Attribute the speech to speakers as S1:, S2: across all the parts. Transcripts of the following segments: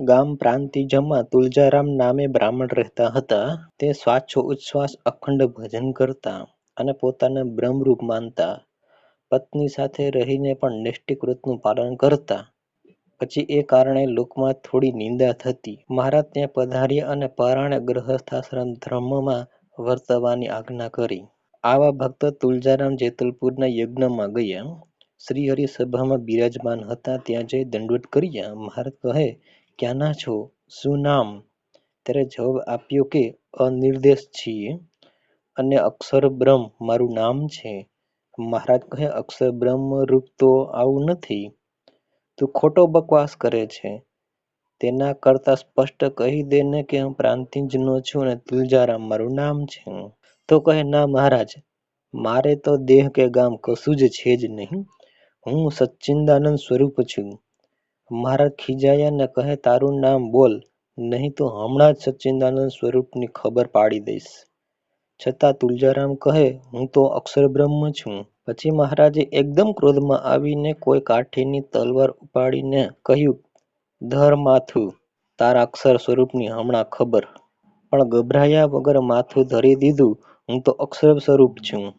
S1: ગામ પ્રાંતિજમાં તુલજારામ નામે બ્રાહ્મણ રહેતા હતા. તે શ્વાસો ઉચ્છ્વાસ અખંડ ભજન કરતા અને પોતાને બ્રહ્મરૂપ માનતા. પત્ની સાથે રહીને પણ નૈષ્ટિક વ્રતનું પાલન કરતા. પછી એ કારણે લોકમાં થોડી નિંદા થતી. મહારાજ ત્યાં પધાર્યા અને પરાણે ગ્રહસ્થાશ્રમ ધર્મમાં વર્તવાની આજ્ઞા કરી. આવા ભક્ત તુલજારામ જેતલપુરના યજ્ઞમાં ગયા. શ્રીહરિ સભામાં બિરાજમાન હતા. ત્યાં જઈ દંડવત કર્યા. મહારાજ કહે ક્યાંના છો? શું નામ? ત્યારે જવાબ આપ્યો કે, અનિર્દેશ છીએ. અને અક્ષર બ્રહ્મ મારું નામ છે. મહારાજ કહે, અક્ષર બ્રહ્મ રૂપ તો આવું નથી. તું ખોટો બકવાસ કરે છે. તેના કરતા સ્પષ્ટ કહી દે ને કે હું પ્રાંતિજનો છું અને તુલજારામ મારું નામ છે. તો કહે, ના મહારાજ, મારે તો દેહ કે ગામ કશું જ છે જ નહીં. હું સચ્ચિદાનંદ સ્વરૂપ છું. મહારાજ ખીજાયા ને કહે, તારું નામ બોલ, નહીં તો હમણાં જ સચ્ચિદાનંદ સ્વરૂપની ખબર પાડી દઈશ. છતાં તુલજારામ કહે, હું તો અક્ષર બ્રહ્મ છું. પછી મહારાજે એકદમ ક્રોધમાં આવીને કોઈ કાઠીની તલવાર ઉપાડીને કહ્યું ધર માથું તારા અક્ષર સ્વરૂપની હમણાં ખબર. પણ ગભરાયા વગર માથું ધરી દીધું, હું તો અક્ષર સ્વરૂપ છું.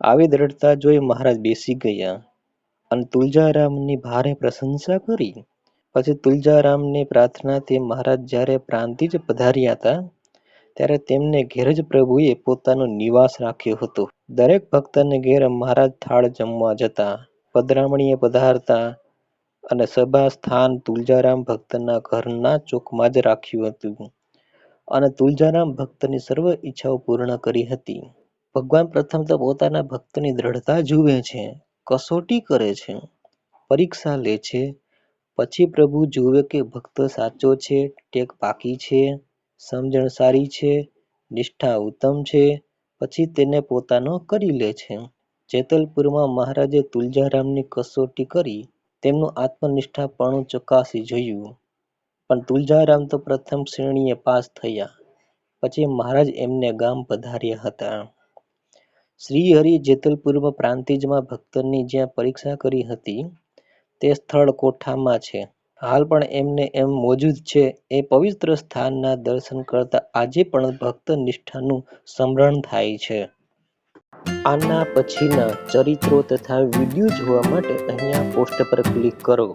S1: આવી દ્રઢતા જોઈ મહારાજ બેસી ગયા અને તુલજારામની ભારે પ્રશંસા કરી. પછી તુલજારામની પ્રાર્થનાથી મહારાજ જ્યારે પ્રાંતિજ પધાર્યા હતા, ત્યારે તેમને ઘેર જ પ્રભુએ પોતાનો નિવાસ રાખ્યો હતો. દરેક ભક્તને ઘેર મહારાજ થાળ જમવા જતા, પધરામણીએ પધારતા અને સભા સ્થાન તુલજારામ ભક્તના ઘરના ચોકમાં જ રાખ્યું હતું. અને તુલજારામ ભક્તની સર્વ ઈચ્છાઓ પૂર્ણ કરી હતી. ભગવાન પ્રથમ તો પોતાના ભક્તની દ્રઢતા જુએ છે, કસોટી કરે છે, પરીક્ષા લે છે પછી પ્રભુ જુએ કે ભક્ત સાચો છે, ટેક પાકી છે સમજણ સારી છે, નિષ્ઠા ઉત્તમ છે, પછી તેને પોતાનો કરી લે છે. જેતલપુરમાં મહારાજે તુલજારામની કસોટી કરી, તેમનું આત્મનિષ્ઠાપણું ચકાસી જોયું. પણ તુલજારામ તો પ્રથમ શ્રેણીએ પાસ થયા. પછી મહારાજ એમને ગામ પધાર્યા હતા. શ્રી હરિ જેતલપુરમાં પ્રાંતિજમાં ભક્તની જ્યાં પરીક્ષા કરી હતી તે સ્થળ કોઠામાં છે. હાલ પણ એમને એમ મોજૂદ છે. એ પવિત્ર સ્થાનના દર્શન કરતા આજે પણ ભક્ત નિષ્ઠાનું સ્મરણ થાય છે. આના પછીના ચરિત્રો તથા વીડિયો જોવા માટે અહીંયા પોસ્ટ પર ક્લિક કરો.